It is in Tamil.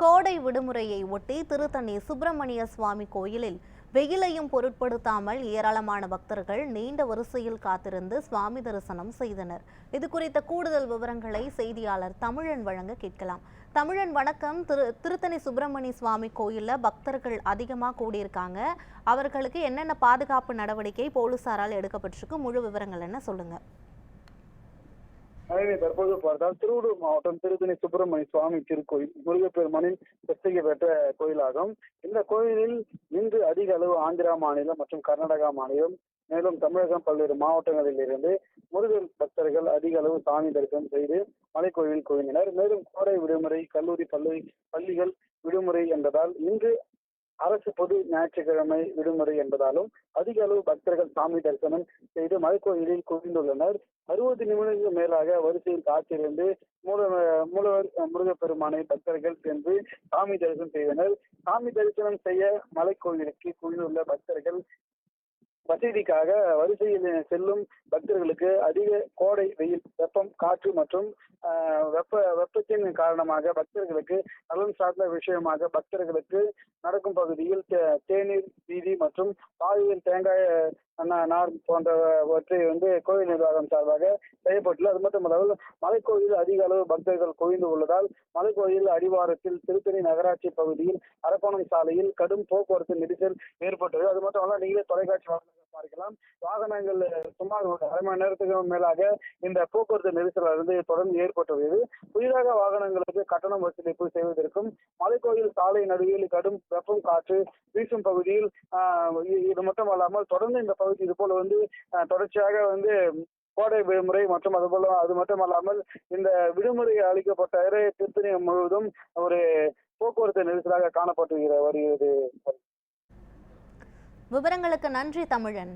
கோடை விடுமுறையை ஒட்டி திருத்தணி சுப்பிரமணிய சுவாமி கோயிலில் வெயிலையும் பொருட்படுத்தாமல் ஏராளமான பக்தர்கள் நீண்ட வரிசையில் காத்திருந்து சுவாமி தரிசனம் செய்தனர். இது குறித்த கூடுதல் விவரங்களை செய்தியாளர் தமிழன் வழங்க கேட்கலாம். தமிழன் வணக்கம். திரு திருத்தணி சுப்பிரமணிய சுவாமி கோயிலில் பக்தர்கள் அதிகமாக கூடியிருக்காங்க. அவர்களுக்கு என்னென்ன பாதுகாப்பு நடவடிக்கை போலீசாரால் எடுக்கப்பட்டிருக்கு? முழு விவரங்கள் என்ன சொல்லுங்கள் எனவே தற்போது பார்த்தால் திருவள்ளூர் மாவட்டம் திருத்தணி சுப்பிரமணிய சுவாமி திருக்கோயில் முருகப்பெருமானின் பிரத்யேக பெற்ற கோயிலாகும். இந்த கோயிலில் இன்று அதிக அளவு ஆந்திரா மாநிலம் மற்றும் கர்நாடகா மாநிலம் மேலும் தமிழகம் பல்வேறு மாவட்டங்களில் இருந்து முருகன் பக்தர்கள் அதிக அளவு சாமி தரிசனம் செய்து மலைக்கோயில் குவிந்தனர். மேலும் கோடை விடுமுறை கல்லூரி பள்ளி பள்ளிகள் விடுமுறை என்பதால் இன்று அரசு பொது ஞாயிற்றுக்கிழமை விடுமுறை என்பதாலும் அதிக அளவு பக்தர்கள் சாமி தரிசனம் செய்து மலைக்கோயிலில் குவிந்துள்ளனர். அறுபது நிமிடங்கள் மேலாக வரிசையில் காத்திருந்து மூல மூலவர் முருகப்பெருமானை பக்தர்கள் சென்று சாமி தரிசனம் செய்தனர். சாமி தரிசனம் செய்ய மலைக்கோயிலுக்கு குவிந்துள்ள பக்தர்கள் வசதிக்காக வரிசையில் செல்லும் பக்தர்களுக்கு அதிக கோடை வெயில் வெப்பம் காற்று மற்றும் ஆஹ், வெப்ப வெப்பத்தின் காரணமாக பக்தர்களுக்கு நலன் சார்ந்த விஷயமாக பக்தர்களுக்கு நடக்கும் பகுதியில் தே- தேநீர் வீதி மற்றும் பாலியல் தேங்காய் நா- நார் போன்றவற்றை வந்து கோயில் நிர்வாகம் சார்பாக செய்யப்பட்டுள்ளது அது மட்டுமல்லாமல் மலைக்கோயில் அதிக அளவு பக்தர்கள் குவிந்து உள்ளதால் மலைக்கோயில் அடிவாரத்தில் திருத்தணி நகராட்சி பகுதியில் அரக்கோணம் சாலையில் கடும் போக்குவரத்து நெரிசல் ஏற்பட்டது. அது மட்டுமல்ல நீங்களே தொலைக்காட்சி வாகனங்கள் பார்க்கலாம். வாகனங்கள் சுமார் ஒரு அரை மணி நேரத்துக்கு மேலாக இந்த போக்குவரத்து நெரிசல் வந்து தொடர்ந்து ஏற்பட்டுள்ளது. புதிதாக வாகனங்களுக்கு கட்டணம் வசூலிப்பு செய்வதற்கும் மலைக்கோயில் சாலை நடுவில் கடும் வெப்பம் காற்று வீசும் பகுதியில் ஆஹ், இது மட்டும் அல்லாமல் தொடர்ந்து இந்த பகுதி இது போல வந்து ஆஹ், தொடர்ச்சியாக வந்து கோடை விடுமுறை மற்றும் அது போல அது மட்டுமல்லாமல் இந்த விடுமுறை அளிக்கப்பட்ட திருத்தணி முழுவதும் ஒரு போக்குவரத்து நெரிசலாக காணப்பட்டு வருகிறது. விவரங்களுக்கு நன்றி தமிழன்.